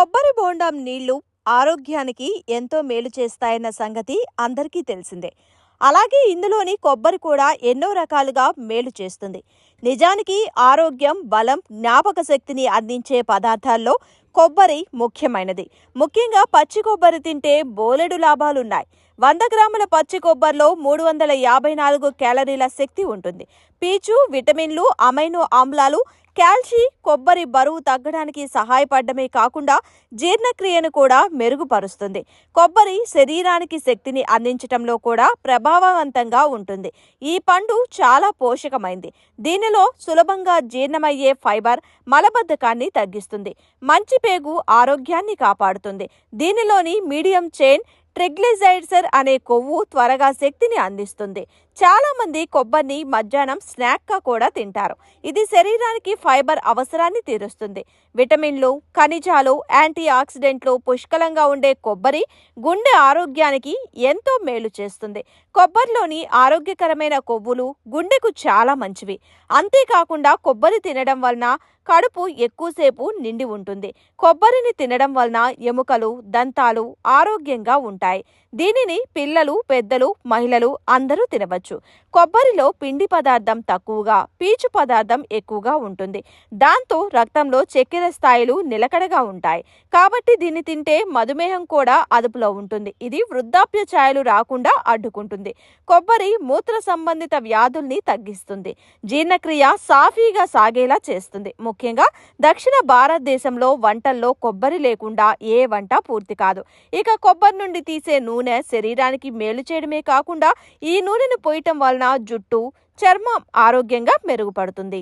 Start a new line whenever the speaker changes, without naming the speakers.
కొబ్బరి బోండం నీళ్ళు ఆరోగ్యానికి ఎంతో మేలు చేస్తాయన్న సంగతి అందరికీ తెలిసిందే. అలాగే ఇందులోని కొబ్బరి కూడా ఎన్నో రకాలుగా మేలు చేస్తుంది. నిజానికి ఆరోగ్యం బలం జ్ఞాపక శక్తిని అందించే పదార్థాల్లో కొబ్బరి ముఖ్యమైనది. ముఖ్యంగా పచ్చి కొబ్బరి తింటే బోలెడు లాభాలున్నాయి. వంద గ్రాముల పచ్చి కొబ్బరిలో మూడు వందల యాభై నాలుగు క్యాలరీల శక్తి ఉంటుంది. పీచు విటమిన్లు అమైనో ఆమ్లాలు కాల్షి కొబ్బరి బరువు తగ్గడానికి సహాయపడమే కాకుండా జీర్ణక్రియను కూడా మెరుగుపరుస్తుంది. కొబ్బరి శరీరానికి శక్తిని అందించటంలో కూడా ప్రభావవంతంగా ఉంటుంది. ఈ పండు చాలా పోషకమైంది. దీనిలో సులభంగా జీర్ణమయ్యే ఫైబర్ మలబద్ధకాన్ని తగ్గిస్తుంది. మంచి పేగు ఆరోగ్యాన్ని కాపాడుతుంది. దీనిలోని మీడియం చైన్ ట్రిగ్లిజైడ్సర్ అనే కొవ్వు త్వరగా శక్తిని అందిస్తుంది. చాలామంది కొబ్బరిని మధ్యాహ్నం స్నాక్గా కూడా తింటారు. ఇది శరీరానికి ఫైబర్ అవసరాన్ని తీరుస్తుంది. విటమిన్లు ఖనిజాలు యాంటీ ఆక్సిడెంట్లు పుష్కలంగా ఉండే కొబ్బరి గుండె ఆరోగ్యానికి ఎంతో మేలు చేస్తుంది. కొబ్బరిలోని ఆరోగ్యకరమైన కొవ్వులు గుండెకు చాలా మంచివి. అంతేకాకుండా కొబ్బరి తినడం వలన కడుపు ఎక్కువసేపు నిండి ఉంటుంది. కొబ్బరిని తినడం వలన ఎముకలు దంతాలు ఆరోగ్యంగా ఉంటాయి. దీనిని పిల్లలు పెద్దలు మహిళలు అందరూ తినవచ్చు. కొబ్బరిలో పిండి పదార్థం తక్కువగా పీచు పదార్థం ఎక్కువగా ఉంటుంది. దాంతో రక్తంలో చక్కెర స్థాయిలు నిలకడగా ఉంటాయి. కాబట్టి దీన్ని తింటే మధుమేహం కూడా అదుపులో ఉంటుంది. ఇది వృద్ధాప్య ఛాయలు రాకుండా అడ్డుకుంటుంది. కొబ్బరి మూత్ర సంబంధిత వ్యాధుల్ని తగ్గిస్తుంది. జీర్ణక్రియ సాఫీగా సాగేలా చేస్తుంది. ముఖ్యంగా దక్షిణ భారతదేశంలో వంటల్లో కొబ్బరి లేకుండా ఏ వంట పూర్తి కాదు. ఇక కొబ్బరి నుండి తీసే నూనె నూనె శరీరానికి మేలు చేయడమే కాకుండా ఈ నూనెను పోయటం వలన జుట్టు చర్మం ఆరోగ్యంగా మెరుగుపడుతుంది.